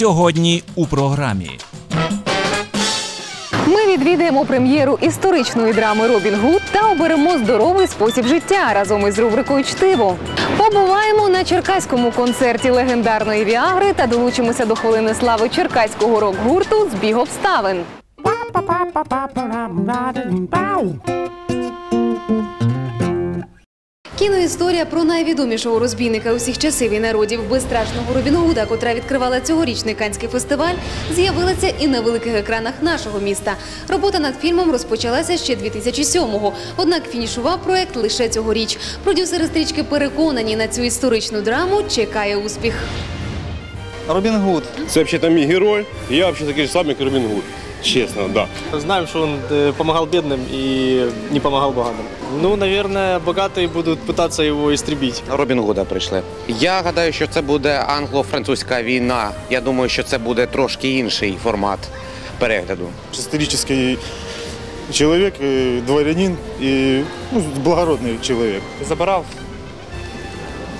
Сьогодні у програмі. Ми відвідаємо прем'єру історичної драми Робін Гуд та оберемо здоровий спосіб життя разом із рубрикою Чтиво. Побуваємо на черкаському концерті легендарної Віагри та долучимося до хвилини слави черкаського рок-гурту Збіг обставин. Кіноісторія про найвідомішого розбійника усіх часів і народів безстрашного Робін Гуда, котра відкривала цьогорічний канський фестиваль, з'явилася і на великих екранах нашого міста. Робота над фільмом розпочалася ще 2007-го, однак фінішував проект лише цьогоріч. Продюсери стрічки переконані на цю історичну драму чекає успіх. Робін Гуд. Це взагалі мій герой. і Я взагалі такий ж самий, як Робін Гуд. Чесно, да. Знаем, что он э, помогал бедным и не помогал богатым. Ну, наверное, богатые будут пытаться его истребить. Робін Гуда прийшли. Я гадаю, що це буде англо-французька війна. Я думаю, що це буде трошки інший формат перегляду. исторический человек, э, дворянин и ну, благородный человек. забирав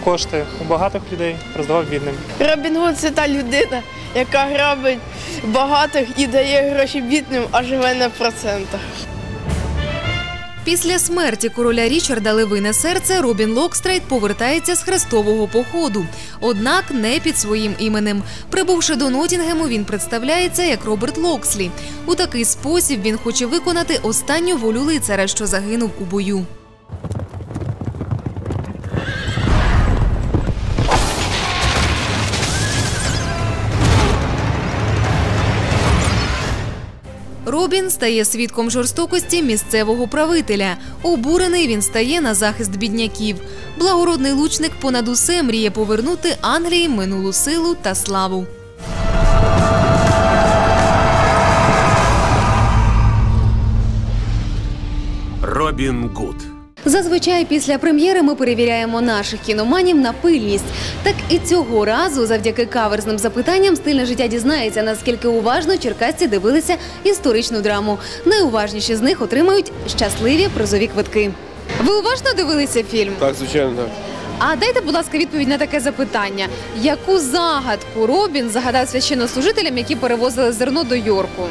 кошти у багатих людей, роздавав бідним. Робін Гуд це та людина, яка грабить багатих і дає гроші бідним, а живе на процентах. Після смерті короля Річарда Левине серце Робін Локстрейт повертається з хрестового походу, однак не під своїм іменем. Прибувши до Нотінгему, він представляється як Роберт Локслі. У такий спосіб він хоче виконати останню волю лицаря, що загинув у бою. Робін стає свідком жорстокості місцевого правителя. Обурений він стає на захист бідняків. Благородний лучник понад усе мріє повернути Англії минулу силу та славу. Робін Гуд. Зазвичай після прем'єри ми перевіряємо наших кіноманів на пильність. Так і цього разу, завдяки каверзним запитанням, стильне життя дізнається, наскільки уважно черкасці дивилися історичну драму. Найуважніші з них отримають щасливі призові квитки. Ви уважно дивилися фільм? Так, звичайно, так. А дайте, будь ласка, відповідь на таке запитання: яку загадку Робін загадав священнослужителям, які перевозили зерно до Йорку?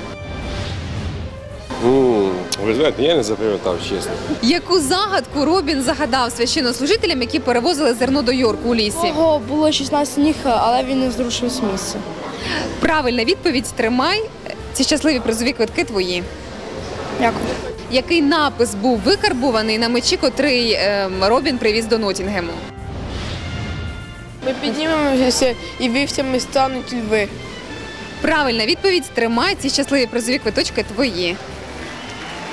М, Ви знаєте, я не запам'ятав, чесно. Яку загадку Робін загадав священнослужителям, які перевозили зерно до Йорку у лісі? Його було 16 ніг, але він не зрушив з місця. Правильна відповідь тримай. Ці щасливі призові квитки твої. Дякую. Який напис був викарбуваний на мечі, котрий ем, Робін привіз до Нотінгему? Ми піднімемося і вівцями стануть льви. Правильна відповідь тримай. Ці щасливі призові квиточки твої.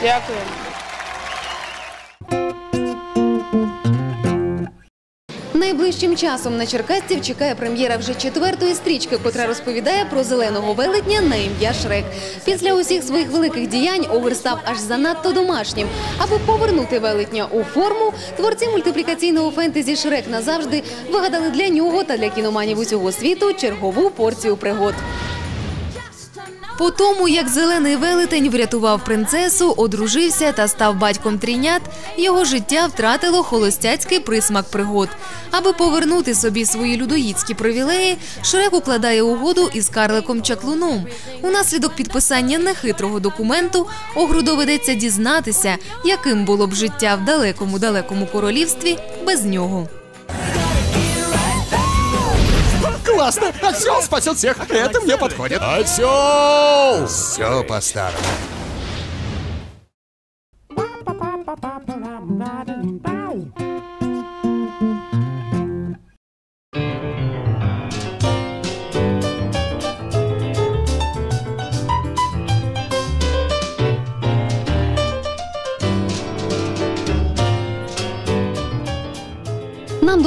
Дякую. Найближчим часом на черкасців чекає прем'єра вже четвертої стрічки, котра розповідає про зеленого велетня на ім'я Шрек. Після усіх своїх великих діянь Огр став аж занадто домашнім. Аби повернути велетня у форму, творці мультиплікаційного фентезі Шрек назавжди вигадали для нього та для кіноманів усього світу чергову порцію пригод. По тому, як зелений велетень врятував принцесу, одружився та став батьком трійнят, його життя втратило холостяцький присмак пригод. Аби повернути собі свої людоїдські привілеї, Шрек укладає угоду із Карликом Чаклуном. Унаслідок підписання нехитрого документу Огру доведеться дізнатися, яким було б життя в далекому далекому королівстві без нього. Классно! Осел спасет всех! Это мне подходит! Осел! Все по-старому.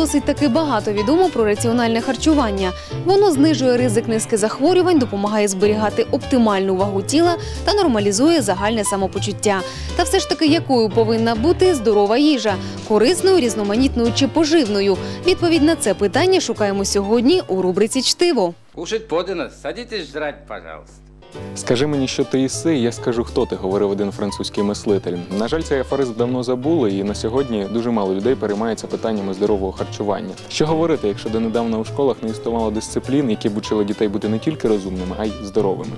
Досить таки багато відомо про раціональне харчування. Воно знижує ризик низки захворювань, допомагає зберігати оптимальну вагу тіла та нормалізує загальне самопочуття. Та все ж таки, якою повинна бути здорова їжа корисною, різноманітною чи поживною? Відповідь на це питання шукаємо сьогодні у рубриці Чтиво. Кушать подано. Садитесь жрать, пожалуйста. Скажи мені, що ти їси, і я скажу, хто ти, говорив один французький мислитель. На жаль, цей афоризм давно забули, і на сьогодні дуже мало людей переймається питаннями здорового харчування. Що говорити, якщо донедавна у школах не існувало дисциплін, які б учили дітей бути не тільки розумними, а й здоровими.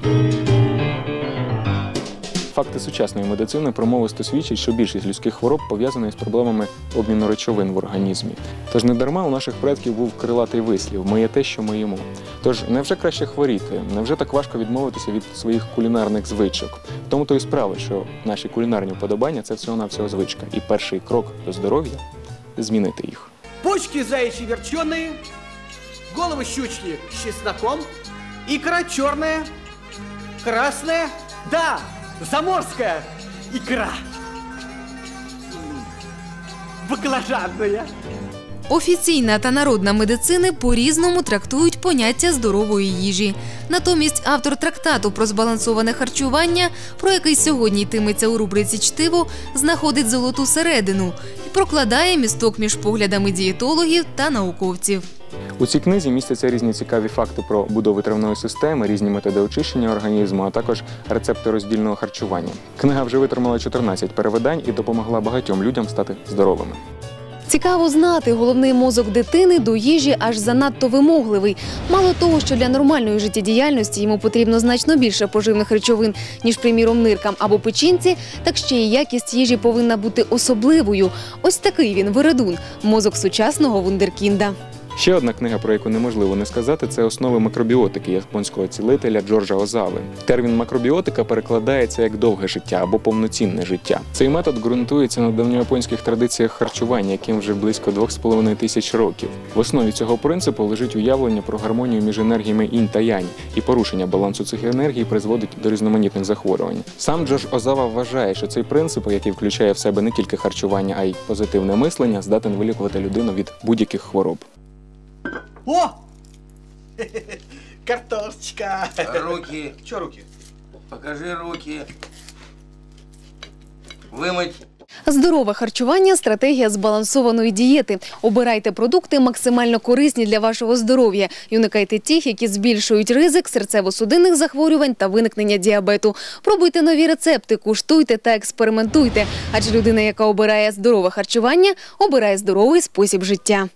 Факти сучасної медицини промовисто свідчать, що більшість людських хвороб пов'язані з проблемами обміну речовин в організмі. Тож не дарма у наших предків був крилатий вислів Ми є те, що ми їмо. Тож невже краще хворіти? Невже так важко відмовитися від своїх кулінарних звичок? Тому то і справа, що наші кулінарні вподобання це всього навсього звичка. І перший крок до здоров'я змінити їх. Почки заячьи верченые, головы щучьи с чесноком, икра черная, красная, да, заморская икра. Баклажанная. Офіційна та народна медицини по-різному трактують поняття здорової їжі. Натомість автор трактату про збалансоване харчування, про який сьогодні йтиметься у рубриці Чтиво, знаходить золоту середину і прокладає місток між поглядами дієтологів та науковців. У цій книзі містяться різні цікаві факти про будови травної системи, різні методи очищення організму, а також рецепти роздільного харчування. Книга вже витримала 14 перевидань і допомогла багатьом людям стати здоровими. Цікаво знати, головний мозок дитини до їжі аж занадто вимогливий. Мало того, що для нормальної життєдіяльності йому потрібно значно більше поживних речовин, ніж, приміром, ниркам або печінці, так ще й якість їжі повинна бути особливою. Ось такий він виредун мозок сучасного вундеркінда. Ще одна книга, про яку неможливо не сказати, це основи макробіотики японського цілителя Джорджа Озави. Термін макробіотика перекладається як довге життя або повноцінне життя. Цей метод ґрунтується на давньояпонських традиціях харчування, яким вже близько 2,5 тисяч років. В основі цього принципу лежить уявлення про гармонію між енергіями інь та янь, і порушення балансу цих енергій призводить до різноманітних захворювань. Сам Джордж Озава вважає, що цей принцип, який включає в себе не тільки харчування, а й позитивне мислення, здатен вилікувати людину від будь-яких хвороб. О! Картошечка. Руки. Че руки? Покажи руки. Вымыть. Здорове харчування стратегія збалансованої дієти. Обирайте продукти максимально корисні для вашого здоров'я і уникайте тих, які збільшують ризик серцево-судинних захворювань та виникнення діабету. Пробуйте нові рецепти, куштуйте та експериментуйте. Адже людина, яка обирає здорове харчування, обирає здоровий спосіб життя.